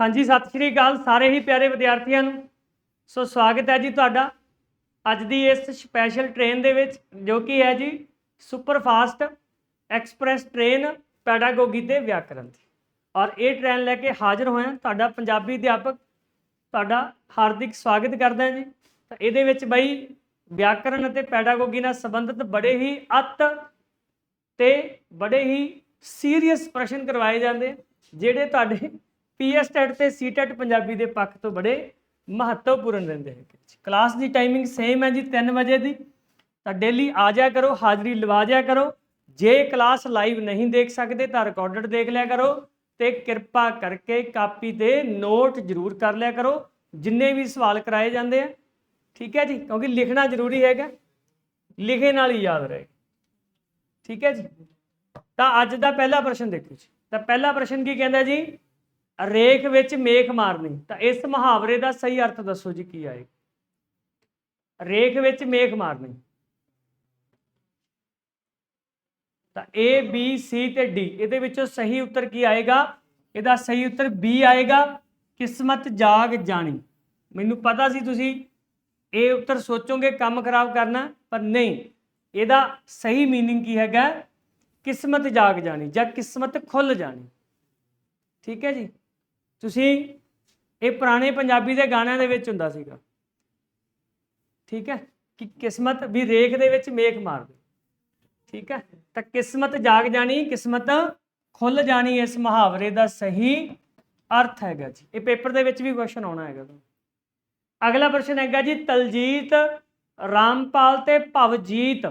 ਹਾਂਜੀ, ਸਤਿ ਸ਼੍ਰੀ ਅਕਾਲ ਸਾਰੇ ਹੀ ਪਿਆਰੇ ਵਿਦਿਆਰਥੀਆਂ ਨੂੰ। ਸੋ ਸਵਾਗਤ ਹੈ ਜੀ ਤੁਹਾਡਾ ਅੱਜ ਦੀ ਇਸ ਸਪੈਸ਼ਲ ਟ੍ਰੇਨ ਦੇ ਵਿੱਚ, ਜੋ ਕਿ ਹੈ ਜੀ super fast express train pedagogy ਤੇ ਵਿਆਕਰਣ ਦੀ। ਔਰ ਇਹ ਟ੍ਰੇਨ ਲੈ ਕੇ ਹਾਜ਼ਰ ਹੋਇਆ ਤੁਹਾਡਾ ਪੰਜਾਬੀ ਅਧਿਆਪਕ, ਤੁਹਾਡਾ ਹਾਰਦਿਕ ਸਵਾਗਤ ਕਰਦਾ ਜੀ। ਤਾਂ ਇਹਦੇ ਵਿੱਚ ਬਈ ਵਿਆਕਰਣ ਅਤੇ ਪੈਡਾਗੋਗੀ ਨਾਲ ਸੰਬੰਧਿਤ ਬੜੇ ਹੀ ਅਤ ਤੇ ਬੜੇ ਹੀ ਸੀਰੀਅਸ ਪ੍ਰਸ਼ਨ ਕਰਵਾਏ ਜਾਂਦੇ, ਜਿਹੜੇ ਤੁਹਾਡੇ ਪੀਐਸ ਟੈਟ ਤੇ ਸੀਟੈਟ ਪੰਜਾਬੀ ਦੇ ਪੱਖ ਤੋਂ ਬੜੇ ਮਹੱਤਵਪੂਰਨ ਰਹਿੰਦੇ ਹੈਗੇ ਕਲਾਸ ਦੀ ਟਾਈਮਿੰਗ ਸੇਮ ਹੈ ਜੀ 3 ਵਜੇ ਦੀ। ਤਾਂ ਡੇਲੀ ਆ ਜਾਇਆ ਕਰੋ, ਹਾਜ਼ਰੀ ਲਵਾ ਜਾਇਆ ਕਰੋ। ਜੇ ਕਲਾਸ ਲਾਈਵ ਨਹੀਂ ਦੇਖ ਸਕਦੇ ਤਾਂ ਰਿਕਾਰਡਡ ਦੇਖ ਲਿਆ ਕਰੋ ਤੇ ਕਿਰਪਾ ਕਰਕੇ ਕਾਪੀ ਤੇ ਨੋਟ ਜ਼ਰੂਰ ਕਰ ਲਿਆ ਕਰੋ, ਜਿੰਨੇ ਵੀ ਸਵਾਲ ਕਰਾਏ ਜਾਂਦੇ ਆ। ਠੀਕ ਹੈ ਜੀ? ਕਿਉਂਕਿ ਲਿਖਣਾ ਜ਼ਰੂਰੀ ਹੈਗਾ। ਲਿਖੇ ਨਾਲ ਹੀ ਯਾਦ ਰਹੇ। ਠੀਕ ਹੈ ਜੀ? ਤਾਂ ਅੱਜ ਦਾ ਪਹਿਲਾ ਪ੍ਰਸ਼ਨ ਦੇਖੋ ਜੀ। ਤਾਂ ਪਹਿਲਾ ਪ੍ਰਸ਼ਨ ਕੀ ਕਹਿੰਦਾ ਜੀ? ਰੇਖ ਵਿੱਚ ਮੇਖ ਮਾਰਨੀ ਤਾਂ ਇਸ ਮੁਹਾਵਰੇ ਦਾ ਸਹੀ ਅਰਥ ਦੱਸੋ ਜੀ ਕੀ ਆਏਗਾ ਰੇਖ ਵਿੱਚ ਮੇਖ ਮਾਰਨੀ ਤਾਂ A B C ਤੇ D ਇਹਦੇ ਵਿੱਚੋਂ ਸਹੀ ਉੱਤਰ ਕੀ ਆਏਗਾ ਇਹਦਾ ਸਹੀ ਉੱਤਰ B ਆਏਗਾ ਕਿਸਮਤ ਜਾਗ ਜਾਣੀ ਮੈਨੂੰ ਪਤਾ ਸੀ ਤੁਸੀਂ ਇਹ ਉੱਤਰ ਸੋਚੋਗੇ ਕੰਮ ਖਰਾਬ ਕਰਨਾ ਪਰ ਨਹੀਂ ਇਹਦਾ ਸਹੀ मीनिंग ਕੀ ਹੈਗਾ ਕਿਸਮਤ ਜਾਗ ਜਾਣੀ ਜਾਂ ਕਿਸਮਤ ਖੁੱਲ ਜਾਣੀ ਠੀਕ ਹੈ ਜੀ ਤੁਸੀਂ ਇਹ ਪੁਰਾਣੇ ਪੰਜਾਬੀ ਦੇ ਗਾਣਿਆਂ ਦੇ ਵਿੱਚ ਹੁੰਦਾ ਸੀਗਾ। ਠੀਕ ਹੈ? ਕਿ ਕਿਸਮਤ ਵੀ ਰੇਖ ਦੇ ਵਿੱਚ ਮੇਖ ਮਾਰ ਦੇ ਠੀਕ ਹੈ? ਤਾਂ ਕਿਸਮਤ ਜਾਗ ਜਾਣੀ, ਕਿਸਮਤ ਖੁੱਲ ਜਾਣੀ, ਇਸ ਮੁਹਾਵਰੇ ਦਾ ਸਹੀ ਅਰਥ ਹੈਗਾ ਜੀ। ਇਹ ਪੇਪਰ ਦੇ ਵਿੱਚ ਵੀ ਕੁਐਸਚਨ ਆਉਣਾ ਹੈਗਾ। ਅਗਲਾ ਪ੍ਰਸ਼ਨ ਹੈਗਾ ਜੀ, ਤਲਜੀਤ ਰਾਮਪਾਲ ਤੇ ਭਵਜੀਤ।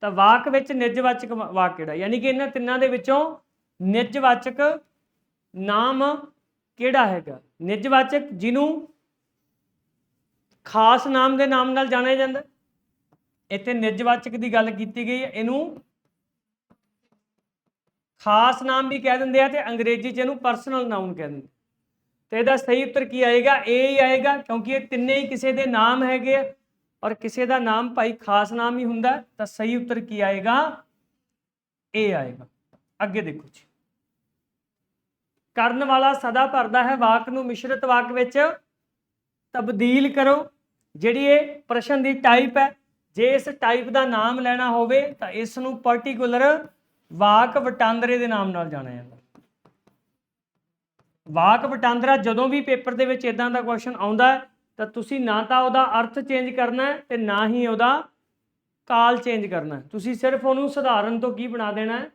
ਤਾਂ ਵਾਕ ਵਿੱਚ ਨਿਜਵਾਚਕ ਵਾ- ਵਾਕ ਕਿਹੜਾ? ਯਾਨੀ ਕਿ ਇਹਨਾਂ ਤਿੰਨਾਂ ਦੇ ਵਿੱਚੋਂ ਨਿਜਵਾਚਕ ਨਾਮ ਕਿਹੜਾ ਹੈਗਾ? ਨਿਜਵਾਚਕ ਜਿਹਨੂੰ ਖਾਸ ਨਾਮ ਦੇ ਨਾਮ ਨਾਲ ਜਾਣਿਆ ਜਾਂਦਾ। ਇੱਥੇ ਨਿਜਵਾਚਕ ਦੀ ਗੱਲ ਕੀਤੀ ਗਈ ਹੈ। ਇਹਨੂੰ ਖਾਸ ਨਾਮ ਵੀ ਕਹਿ ਦਿੰਦੇ ਆ ਤੇ ਅੰਗਰੇਜ਼ੀ 'ਚ ਇਹਨੂੰ ਪਰਸਨਲ ਨਾਉਨ ਕਹਿ ਦਿੰਦੇ ਤੇ ਇਹਦਾ ਸਹੀ ਉੱਤਰ ਕੀ ਆਏਗਾ? ਇਹ ਹੀ ਆਏਗਾ, ਕਿਉਂਕਿ ਇਹ ਤਿੰਨੇ ਹੀ ਕਿਸੇ ਦੇ ਨਾਮ ਹੈਗੇ ਆ। ਔਰ ਕਿਸੇ ਦਾ ਨਾਮ ਭਾਈ ਖਾਸ ਨਾਮ ਹੀ ਹੁੰਦਾ, ਤਾਂ ਸਹੀ ਉੱਤਰ ਕੀ ਆਏਗਾ? ਇਹ ਆਏਗਾ। ਅੱਗੇ ਦੇਖੋ ਜੀ। ਕਰਨ ਵਾਲਾ ਸਦਾ ਭਰਦਾ ਹੈ। ਵਾਕ ਨੂੰ ਮਿਸ਼ਰਤ ਵਾਕ ਵਿੱਚ ਤਬਦੀਲ ਕਰੋ। ਜਿਹੜੀ ਇਹ ਪ੍ਰਸ਼ਨ ਦੀ ਟਾਈਪ ਹੈ, ਜੇ ਇਸ ਟਾਈਪ ਦਾ ਨਾਮ ਲੈਣਾ ਹੋਵੇ, ਤਾਂ ਇਸ ਨੂੰ ਪਾਰਟਿਕੂਲਰ ਵਾਕ ਵਟਾਂਦਰੇ ਦੇ ਨਾਮ ਨਾਲ ਜਾਣਿਆ ਜਾਂਦਾ। ਵਾਕ ਵਟਾਂਦਰਾ ਜਦੋਂ ਵੀ ਪੇਪਰ ਦੇ ਵਿੱਚ ਇਦਾਂ ਦਾ ਕੁਐਸਚਨ ਆਉਂਦਾ ਤਾਂ ਤੁਸੀਂ ਨਾ ਤਾਂ ਉਹਦਾ ਅਰਥ ਚੇਂਜ ਕਰਨਾ ਹੈ ਤੇ ਨਾ ਹੀ ਉਹਦਾ ਕਾਲ ਚੇਂਜ ਕਰਨਾ ਤੁਸੀਂ ਸਿਰਫ ਉਹਨੂੰ ਸਧਾਰਨ ਤੋਂ ਕੀ ਬਣਾ ਦੇਣਾ ਹੈ?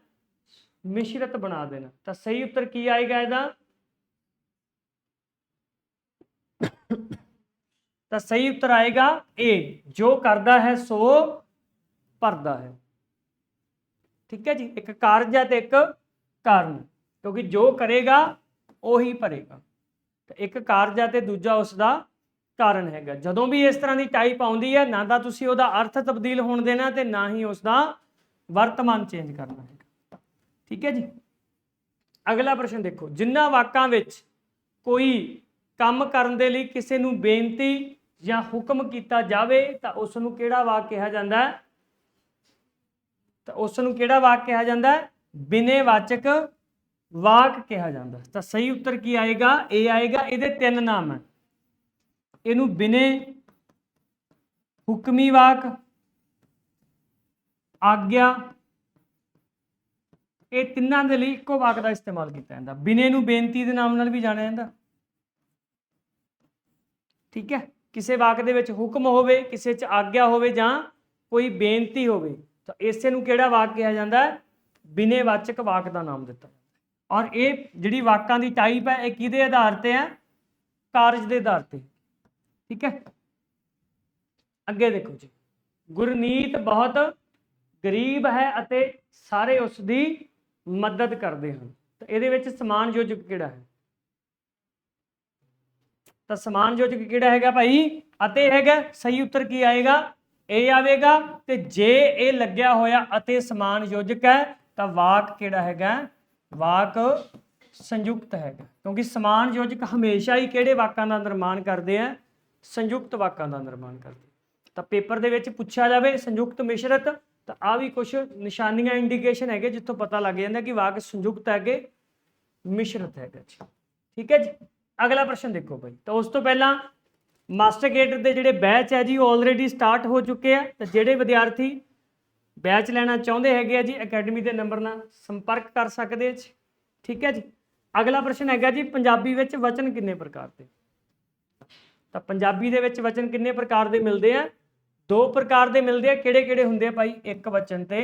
ਮਿਸ਼ਰਤ ਬਣਾ ਦੇਣਾ। ਤਾਂ ਸਹੀ ਉੱਤਰ ਕੀ ਆਏਗਾ ਇਹਦਾ? ਤਾਂ ਸਹੀ ਉੱਤਰ ਆਏਗਾ A, ਜੋ ਕਰਦਾ ਹੈ ਸੋ ਭਰਦਾ ਹੈ। ਠੀਕ ਹੈ ਜੀ? ਇੱਕ ਕਾਰਜ ਹੈ ਤੇ ਇੱਕ ਕਾਰਨ। ਕਿਉਂਕਿ ਜੋ ਕਰੇਗਾ, ਉਹੀ ਭਰੇਗਾ। ਤੇ ਇੱਕ ਕਾਰਜ ਹੈ ਤੇ ਦੂਜਾ ਉਸ ਦਾ ਕਾਰਨ ਹੈਗਾ। ਜਦੋਂ ਵੀ ਇਸ ਤਰ੍ਹਾਂ ਦੀ ਟਾਈਪ ਆਉਂਦੀ ਹੈ, ਨਾ ਤਾਂ ਤੁਸੀਂ ਉਹਦਾ ਅਰਥ ਤਬਦੀਲ ਹੋਣ ਦੇਣਾ ਤੇ ਨਾ ਹੀ ਉਸ ਦਾ ਵਰਤਮਾਨ ਚੇਂਜ ਕਰਨਾ ਹੈ। ਠੀਕ ਹੈ ਜੀ? ਅਗਲਾ ਪ੍ਰਸ਼ਨ ਦੇਖੋ, ਜਿੰਨਾ ਵਾਕਾਂ ਵਿੱਚ ਕੋਈ ਕੰਮ ਕਰਨ ਦੇ ਲਈ ਕਿਸੇ ਨੂੰ ਬੇਨਤੀ ਜਾਂ ਹੁਕਮ ਕੀਤਾ ਜਾਵੇ, ਤਾਂ ਉਸ ਨੂੰ ਕਿਹੜਾ ਵਾਕ ਕਿਹਾ ਜਾਂਦਾ ਹੈ? ਤਾਂ ਉਸ ਨੂੰ ਕਿਹੜਾ ਵਾਕ ਕਿਹਾ ਜਾਂਦਾ ਹੈ? ਬਿਨੇ ਵਾਚਕ ਵਾਕ ਕਿਹਾ ਜਾਂਦਾ ਤਾਂ ਸਹੀ ਉੱਤਰ ਕੀ ਆਏਗਾ? ਇਹ ਆਏਗਾ, ਇਹਦੇ ਤਿੰਨ ਨਾਮ ਹੈ। ਇਹਨੂੰ ਬਿਨੇ ਹੁਕਮੀ ਵਾਕ, ਆਗਿਆ ਇਹ ਤਿੰਨਾਂ ਦੇ ਲਈ ਇੱਕੋ ਵਾਕ ਦਾ ਇਸਤੇਮਾਲ ਕੀਤਾ ਜਾਂਦਾ। ਬਿਨੇ ਨੂੰ ਬੇਨਤੀ ਦੇ ਨਾਮ ਨਾਲ ਵੀ ਜਾਣਿਆ ਜਾਂਦਾ। ਠੀਕ ਹੈ? ਕਿਸੇ ਵਾਕ ਦੇ ਵਿੱਚ ਹੁਕਮ ਹੋਵੇ, ਕਿਸੇ 'ਚ ਆਗਿਆ ਹੋਵੇ ਜਾਂ ਕੋਈ ਬੇਨਤੀ ਹੋਵੇ, ਤਾਂ ਇਸੇ ਨੂੰ ਕਿਹੜਾ ਵਾਕ ਕਿਹਾ ਜਾਂਦਾ? ਹੈ ਬਿਨੇ ਵਾਚਕ ਵਾਕ ਦਾ ਨਾਮ ਦਿੱਤਾ ਔਰ ਇਹ ਜਿਹੜੀ ਵਾਕਾਂ ਦੀ ਟਾਈਪ ਹੈ, ਇਹ ਕਿਹਦੇ ਆਧਾਰ ਤੇ ਹੈ? ਕਾਰਜ ਦੇ ਆਧਾਰ ਤੇ। ਠੀਕ ਹੈ? ਅੱਗੇ ਦੇਖੋ ਜੀ। ਗੁਰਨੀਤ ਬਹੁਤ ਗਰੀਬ ਹੈ ਅਤੇ ਸਾਰੇ ਉਸ ਦੀ ਮਦਦ ਕਰਦੇ ਹਨ। ਤਾਂ ਇਹਦੇ ਵਿੱਚ ਸਮਾਨ ਯੋਜਕ ਕਿਹੜਾ ਹੈ? ਤਾਂ ਸਮਾਨ ਯੋਜਕ ਕਿਹੜਾ ਹੈਗਾ ਭਾਈ? ਅਤੇ ਹੈਗਾ, ਸਹੀ ਉੱਤਰ ਕੀ ਆਏਗਾ? ਇਹ ਆਵੇਗਾ ਤੇ ਜੇ ਇਹ ਲੱਗਿਆ ਹੋਇਆ ਅਤੇ ਸਮਾਨ ਯੋਜਕ ਹੈ, ਤਾਂ ਵਾਕ ਕਿਹੜਾ ਹੈਗਾ? ਵਾਕ ਸੰਯੁਕਤ ਹੈਗਾ। ਕਿਉਂਕਿ ਸਮਾਨ ਯੋਜਕ ਹਮੇਸ਼ਾ ਹੀ ਕਿਹੜੇ ਵਾਕਾਂ ਦਾ ਨਿਰਮਾਣ ਕਰਦੇ ਆ? ਸੰਯੁਕਤ ਵਾਕਾਂ ਦਾ ਨਿਰਮਾਣ ਕਰਦੇ ਤਾਂ ਪੇਪਰ ਦੇ ਵਿੱਚ ਪੁੱਛਿਆ ਜਾਵੇ, ਸੰਯੁਕਤ ਮਿਸ਼ਰਤ ਤਾਂ ਆ ਵੀ ਕੁਝ ਨਿਸ਼ਾਨੀਆਂ ਇੰਡੀਕੇਸ਼ਨ ਹੈਗੇ ਜਿੱਥੋਂ ਪਤਾ ਲੱਗ ਜਾਂਦਾ ਕਿ ਵਾਕ ਸੰਯੁਕਤ ਹੈਗੇ, ਮਿਸ਼ਰਤ ਹੈਗਾ ਜੀ। ਠੀਕ ਹੈ ਜੀ? ਅਗਲਾ ਪ੍ਰਸ਼ਨ ਦੇਖੋ ਭਾਈ ਤਾਂ ਉਸ ਤੋਂ ਪਹਿਲਾਂ ਮਾਸਟਰ ਗੇਟ ਦੇ ਜਿਹੜੇ ਬੈਚ ਹੈ ਜੀ, ਉਹ ਆਲਰੇਡੀ ਸਟਾਰਟ ਹੋ ਚੁੱਕੇ ਆ। ਤਾਂ ਜਿਹੜੇ ਵਿਦਿਆਰਥੀ ਬੈਚ ਲੈਣਾ ਚਾਹੁੰਦੇ ਹੈਗੇ ਆ ਜੀ ਅਕੈਡਮੀ ਦੇ ਨੰਬਰ ਨਾਲ ਸੰਪਰਕ ਕਰ ਸਕਦੇ ਜੀ। ਠੀਕ ਹੈ ਜੀ? ਅਗਲਾ ਪ੍ਰਸ਼ਨ ਹੈਗਾ ਜੀ, ਪੰਜਾਬੀ ਵਿੱਚ ਵਚਨ ਕਿੰਨੇ ਪ੍ਰਕਾਰ ਦੇ? ਤਾਂ ਪੰਜਾਬੀ ਦੇ ਵਿੱਚ ਵਚਨ ਕਿੰਨੇ ਪ੍ਰਕਾਰ ਦੇ ਮਿਲਦੇ ਆ? ਦੋ ਪ੍ਰਕਾਰ ਦੇ ਮਿਲਦੇ ਆ ਕਿਹੜੇ ਕਿਹੜੇ ਹੁੰਦੇ ਆ ਭਾਈ? ਇੱਕ ਵਚਨ ਤੇ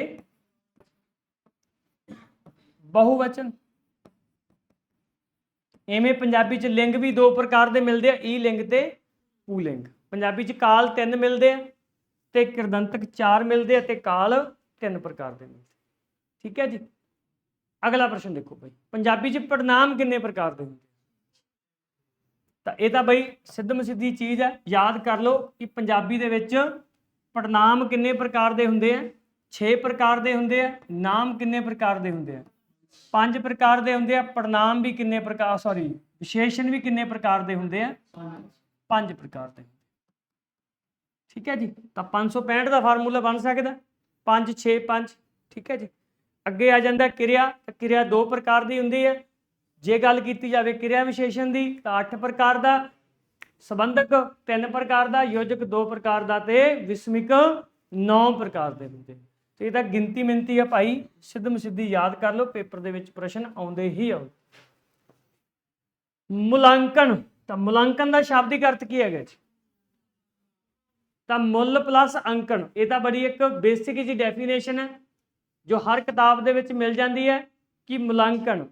ਬਹੁ ਵਚਨ ਐਵੇਂ ਪੰਜਾਬੀ ਚ ਲਿੰਗ ਵੀ ਦੋ ਪ੍ਰਕਾਰ ਦੇ ਮਿਲਦੇ ਆ, ਈ ਲਿੰਗ ਤੇ ਪੁਲਿੰਗ ਪੰਜਾਬੀ ਚ ਕਾਲ ਤਿੰਨ ਮਿਲਦੇ ਆ ਤੇ ਕਿਰਦੰਤਕ ਚਾਰ ਮਿਲਦੇ ਆ ਤੇ ਕਾਲ ਤਿੰਨ ਪ੍ਰਕਾਰ ਦੇ ਮਿਲਦੇ ਠੀਕ ਹੈ ਜੀ? ਅਗਲਾ ਪ੍ਰਸ਼ਨ ਦੇਖੋ ਭਾਈ। ਪੰਜਾਬੀ ਚ ਪੜਨਾਮ ਕਿੰਨੇ ਪ੍ਰਕਾਰ ਦੇ ਹੁੰਦੇ ਤਾਂ ਇਹ ਤਾਂ ਬਈ ਸਿੱਧਮ ਸਿੱਧੀ ਚੀਜ਼ ਹੈ, ਯਾਦ ਕਰ ਲਓ ਕਿ ਪੰਜਾਬੀ ਦੇ ਵਿੱਚ ਪੜਨਾਮ ਕਿੰਨੇ ਪ੍ਰਕਾਰ ਦੇ ਹੁੰਦੇ ਆ? 6 ਪ੍ਰਕਾਰ ਦੇ ਹੁੰਦੇ ਆ, ਨਾਮ ਕਿੰਨੇ ਪ੍ਰਕਾਰ ਦੇ ਹੁੰਦੇ ਆ? ਪੰਜ ਪ੍ਰਕਾਰ ਦੇ ਹੁੰਦੇ ਆ, ਪੜਨਾਮ ਵੀ ਕਿੰਨੇ ਪ੍ਰਕਾਰ ਸੌਰੀ ਵਿਸ਼ੇਸ਼ਣ ਵੀ ਕਿੰਨੇ ਪ੍ਰਕਾਰ ਦੇ ਹੁੰਦੇ ਆ? ਪੰਜ ਪ੍ਰਕਾਰ ਦੇ ਠੀਕ ਹੈ ਜੀ? ਤਾਂ 565 ਦਾ ਫਾਰਮੂਲਾ ਬਣ ਸਕਦਾ। 5 6 5 ਠੀਕ ਹੈ ਜੀ? ਅੱਗੇ ਆ ਜਾਂਦਾ ਕਿਰਿਆ, ਤਾਂ ਕਿਰਿਆ ਦੋ ਪ੍ਰਕਾਰ ਦੀ ਹੁੰਦੀ ਹੈ। ਜੇ ਗੱਲ ਕੀਤੀ ਜਾਵੇ ਕਿਰਿਆ ਵਿਸ਼ੇਸ਼ਣ ਦੀ, ਤਾਂ 8 ਪ੍ਰਕਾਰ ਦਾ ਸੰਬੰਧਕ ਤਿੰਨ ਪ੍ਰਕਾਰ ਦਾ, ਯੋਜਕ ਦੋ ਪ੍ਰਕਾਰ ਦਾ ਤੇ ਵਿਸਮਿਕ ਨੌ ਪ੍ਰਕਾਰ ਦੇ ਹੁੰਦੇ। ਤੇ ਇਹਦਾ ਗਿਣਤੀ ਮਿੰਤੀ ਆ ਭਾਈ ਸਿੱਧਮ ਸਿੱਧੀ ਯਾਦ ਕਰ ਲਓ, ਪੇਪਰ ਦੇ ਵਿੱਚ ਪ੍ਰਸ਼ਨ ਆਉਂਦੇ ਹੀ ਆਉ। ਮੁਲਾਂਕਣ, ਤਾਂ ਮੁਲਾਂਕਣ ਦਾ ਸ਼ਾਬਦਿਕ ਅਰਥ ਕੀ ਹੈਗਾ ਜੀ? ਤਾਂ ਮੁੱਲ ਪਲੱਸ ਅੰਕਣ, ਇਹ ਤਾਂ ਬੜੀ ਇੱਕ ਬੇਸਿਕ ਜੀ ਡੈਫੀਨੇਸ਼ਨ ਹੈ, ਜੋ ਹਰ ਕਿਤਾਬ ਦੇ ਵਿੱਚ ਮਿਲ ਜਾਂਦੀ ਹੈ, ਕਿ ਮੁਲਾਂਕਣ।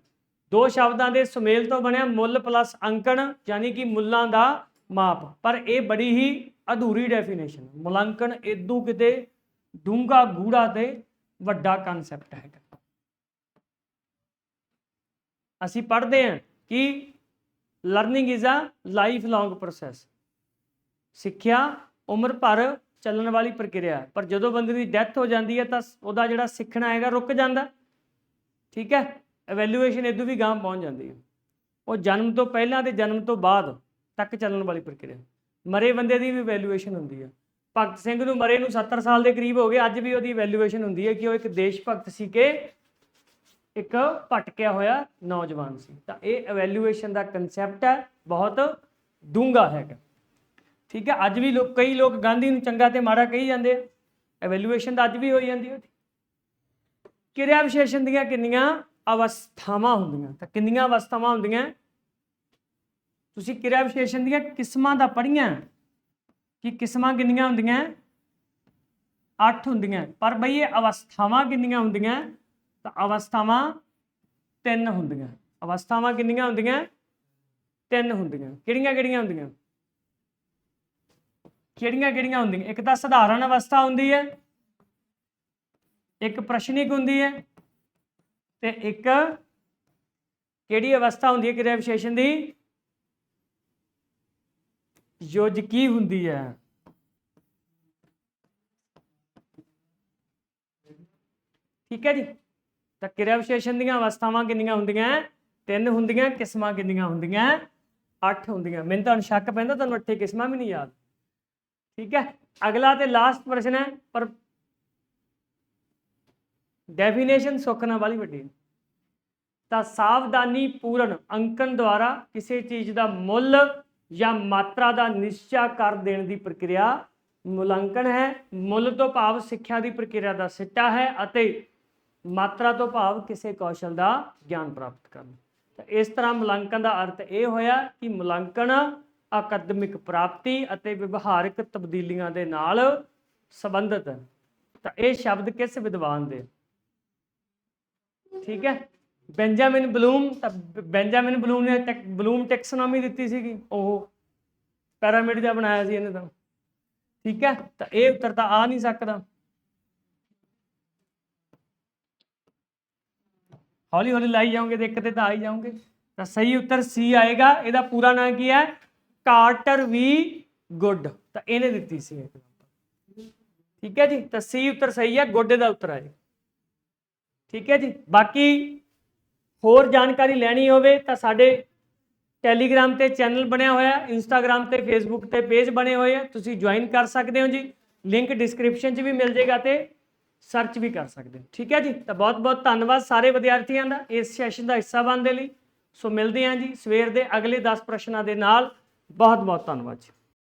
ਦੋ ਸ਼ਬਦਾਂ ਦੇ ਸੁਮੇਲ ਤੋਂ ਬਣਿਆ ਮੁੱਲ ਪਲੱਸ ਅੰਕਣ, ਯਾਨੀ ਕਿ ਮੁੱਲਾਂ ਦਾ ਮਾਪ, ਪਰ ਇਹ ਬੜੀ ਹੀ ਅਧੂਰੀ ਡੈਫੀਨੇਸ਼ਨ ਮੁਲਾਂਕਣ ਇਦੋਂ ਕਿਤੇ ਡੂੰਘਾ ਗੂੜਾ ਤੇ ਵੱਡਾ ਕਨਸੈਪਟ ਹੈਗਾ। ਅਸੀਂ ਪੜ੍ਹਦੇ ਹਾਂ ਕਿ learning is a lifelong process ਸਿੱਖਿਆ ਉਮਰ ਭਰ ਚੱਲਣ ਵਾਲੀ ਪ੍ਰਕਿਰਿਆ ਪਰ ਜਦੋਂ ਬੰਦੇ ਦੀ ਡੈਥ ਹੋ ਜਾਂਦੀ ਹੈ ਤਾਂ ਉਹਦਾ ਜਿਹੜਾ ਸਿੱਖਣਾ ਹੈਗਾ ਰੁਕ ਜਾਂਦਾ। ਠੀਕ ਹੈ? ਐਵੈਲੂਏਸ਼ਨ ਇਦੋਂ ਵੀ ਗਾਂ ਪਹੁੰਚ ਜਾਂਦੀ ਹੈ। ਉਹ ਜਨਮ ਤੋਂ ਪਹਿਲਾਂ ਤੇ ਜਨਮ ਤੋਂ ਬਾਅਦ ਤੱਕ ਚੱਲਣ ਵਾਲੀ ਪ੍ਰਕਿਰਿਆ। ਮਰੇ ਬੰਦੇ ਦੀ ਵੀ ਵੈਲਿਊਏਸ਼ਨ ਹੁੰਦੀ ਹੈ ਭਗਤ ਸਿੰਘ ਨੂੰ ਮਰੇ ਨੂੰ 70 ਸਾਲ ਦੇ ਕਰੀਬ ਹੋ ਗਏ, ਅੱਜ ਵੀ ਉਹਦੀ ਵੈਲਿਊਏਸ਼ਨ ਹੁੰਦੀ ਹੈ ਕਿ ਉਹ ਇੱਕ ਦੇਸ਼ ਭਗਤ ਸੀ ਕਿ ਇੱਕ ਭਟਕਿਆ ਹੋਇਆ ਨੌਜਵਾਨ ਸੀ। ਤਾਂ ਇਹ ਐਵੈਲੂਏਸ਼ਨ ਦਾ ਕਨਸੈਪਟ ਹੈ, ਬਹੁਤ ਡੂੰਘਾ ਹੈਗਾ। ਠੀਕ ਹੈ, ਅੱਜ ਵੀ ਲੋਕ ਕਈ ਲੋਕ ਗਾਂਧੀ ਨੂੰ ਚੰਗਾ ਤੇ ਮਾੜਾ ਕਹੀ ਜਾਂਦੇ ਆ। ਐਵੈਲੂਏਸ਼ਨ ਤਾਂ ਅੱਜ ਵੀ ਹੋਈ ਜਾਂਦੀ ਹੈ ਕਿਰਿਆ ਵਿਸ਼ੇਸ਼ਣ ਦੀਆਂ ਕਿੰਨੀਆਂ ਅਵਸਥਾਵਾਂ ਹੁੰਦੀਆਂ? ਤਾਂ ਕਿੰਨੀਆਂ ਅਵਸਥਾਵਾਂ ਹੁੰਦੀਆਂ? ਤੁਸੀਂ ਕਿਰਿਆ ਵਿਸ਼ੇਸ਼ਣ ਦੀਆਂ ਕਿਸਮਾਂ ਦਾ ਪੜ੍ਹੀਆਂ। ਕਿ ਕਿਸਮਾਂ ਕਿੰਨੀਆਂ ਹੁੰਦੀਆਂ? 8 ਹੁੰਦੀਆਂ। ਪਰ ਬਈ ਇਹ ਅਵਸਥਾਵਾਂ ਕਿੰਨੀਆਂ ਹੁੰਦੀਆਂ? ਤਾਂ ਅਵਸਥਾਵਾਂ ਤਿੰਨ ਹੁੰਦੀਆਂ। ਅਵਸਥਾਵਾਂ ਕਿੰਨੀਆਂ ਹੁੰਦੀਆਂ? ਤਿੰਨ ਹੁੰਦੀਆਂ। ਕਿਹੜੀਆਂ ਕਿਹੜੀਆਂ ਹੁੰਦੀਆਂ? ਕਿਹੜੀਆਂ ਕਿਹੜੀਆਂ ਹੁੰਦੀਆਂ? ਇੱਕ ਤਾਂ ਸਧਾਰਨ ਅਵਸਥਾ ਹੁੰਦੀ ਹੈ। ਇੱਕ ਪ੍ਰਸ਼ਨਿਕ ਹੁੰਦੀ ਹੈ। ਤੇ ਇੱਕ ਕਿਹੜੀ ਅਵਸਥਾ ਹੁੰਦੀ ਹੈ ਕਿਰਿਆ ਵਿਸ਼ੇਸ਼ਣ ਦੀ? ਯੁੱਜ ਕੀ ਹੁੰਦੀ ਹੈ? ਠੀਕ ਹੈ ਜੀ। ਤਾਂ ਕਿਰਿਆ ਵਿਸ਼ੇਸ਼ਣ ਦੀਆਂ ਅਵਸਥਾਵਾਂ ਕਿੰਨੀਆਂ ਹੁੰਦੀਆਂ? ਤਿੰਨ ਹੁੰਦੀਆਂ, ਕਿਸਮਾਂ ਕਿੰਨੀਆਂ ਹੁੰਦੀਆਂ? ਅੱਠ ਹੁੰਦੀਆਂ। ਮੈਨੂੰ ਤਾਂ ਸ਼ੱਕ ਪੈਂਦਾ, ਤੁਹਾਨੂੰ ਅੱਠੇ ਕਿਸਮਾਂ ਵੀ ਨਹੀਂ ਯਾਦ। ਠੀਕ ਹੈ। ਅਗਲਾ ਤੇ ਲਾਸਟ ਪ੍ਰਸ਼ਨ ਹੈ, ਪਰ ਡੈਫੀਨੇਸ਼ਨ ਸੁਖਨਾ ਵਾਲੀ ਵੱਡੀ ਤਾਂ ਸਾਵਧਾਨੀ ਪੂਰਨ ਅੰਕਨ ਦੁਆਰਾ ਕਿਸੇ ਚੀਜ਼ ਦਾ ਮੁੱਲ ਜਾਂ ਮਾਤਰਾ ਦਾ ਨਿਸ਼ਚਾ ਕਰ ਦੇਣ ਦੀ ਪ੍ਰਕਿਰਿਆ ਮੁਲਾਂਕਣ ਹੈ। ਮੁੱਲ ਤੋਂ ਭਾਵ ਸਿੱਖਿਆ ਦੀ ਪ੍ਰਕਿਰਿਆ ਦਾ ਸਿੱਟਾ ਹੈ ਅਤੇ ਮਾਤਰਾ ਤੋਂ ਭਾਵ ਕਿਸੇ ਕੌਸ਼ਲ ਦਾ ਗਿਆਨ ਪ੍ਰਾਪਤ ਕਰਨਾ। ਤਾਂ ਇਸ ਤਰ੍ਹਾਂ ਮੁਲਾਂਕਣ ਦਾ ਅਰਥ ਇਹ ਹੋਇਆ ਕਿ ਮੁਲਾਂਕਣ ਅਕਾਦਮਿਕ ਪ੍ਰਾਪਤੀ ਅਤੇ ਵਿਵਹਾਰਿਕ ਤਬਦੀਲੀਆਂ ਦੇ ਨਾਲ ਸੰਬੰਧਿਤ ਹੈ। ਤਾਂ ਇਹ ਸ਼ਬਦ ਕਿਸ ਵਿਦਵਾਨ ਦੇ? ਠੀਕ ਹੈ। ਬੈਂਜਾਮਿਨ ਬਲੂਮ ਤਾਂ ਬੈਂਜਾਮਿਨ ਬਲੂਮ ਨੇ ਟੈਕ- ਬਲੂਮ ਟੈਕਸੋਨੋਮੀ ਦਿੱਤੀ ਸੀਗੀ, ਉਹ ਪੈਰਾਮੀਡ ਦਾ ਬਣਾਇਆ ਸੀ ਇਹਨੇ ਤਾਂ। ਠੀਕ ਹੈ? ਤਾਂ ਇਹ ਉੱਤਰ ਤਾਂ ਆ ਨਹੀਂ ਸਕਦਾ। ਹੌਲੀ ਹੌਲੀ ਲਾਈ ਜਾਓਗੇ ਤੇ ਇੱਕ ਤੇ ਤਾਂ ਆ ਹੀ ਜਾਓਗੇ। ਤਾਂ ਸਹੀ ਉੱਤਰ ਸੀ ਆਏਗਾ, ਇਹਦਾ ਪੂਰਾ ਨਾਂ ਕੀ ਹੈ? ਕਾਰਟਰ ਵੀ ਗੁੱਡ ਤਾਂ ਇਹਨੇ ਦਿੱਤੀ ਸੀ ਠੀਕ ਹੈ ਜੀ? ਤਾਂ ਸੀ ਉੱਤਰ ਸਹੀ ਹੈ ਗੁੱਡ ਦਾ ਉੱਤਰ ਆਏ ਠੀਕ ਹੈ ਜੀ? ਬਾਕੀ ਹੋਰ ਜਾਣਕਾਰੀ ਲੈਣੀ ਹੋਵੇ ਤਾਂ ਸਾਡੇ ਟੈਲੀਗ੍ਰਾਮ ਤੇ ਚੈਨਲ ਬਣਿਆ ਹੋਇਆ ਹੈ ਇੰਸਟਾਗ੍ਰਾਮ ਤੇ ਫੇਸਬੁੱਕ ਤੇ ਪੇਜ ਬਣੇ ਹੋਏ ਆ। ਤੁਸੀਂ ਜੁਆਇਨ ਕਰ ਸਕਦੇ ਹੋ ਜੀ। ਲਿੰਕ ਡਿਸਕ੍ਰਿਪਸ਼ਨ 'ਚ ਵੀ ਮਿਲ ਜਾਏਗਾ ਤੇ ਸਰਚ ਵੀ ਕਰ ਸਕਦੇ ਹੋ। ਠੀਕ ਹੈ ਜੀ? ਤਾਂ ਬਹੁਤ ਬਹੁਤ ਧੰਨਵਾਦ ਸਾਰੇ ਵਿਦਿਆਰਥੀਆਂ ਦਾ। ਇਸ ਸੈਸ਼ਨ ਦਾ ਹਿੱਸਾ ਬਣਨ ਦੇ ਲਈ। ਸੋ ਮਿਲਦੇ ਹਾਂ ਜੀ ਸਵੇਰ ਦੇ ਅਗਲੇ 10 ਪ੍ਰਸ਼ਨਾਂ ਦੇ ਨਾਲ। ਬਹੁਤ ਬਹੁਤ ਧੰਨਵਾਦ ਜੀ।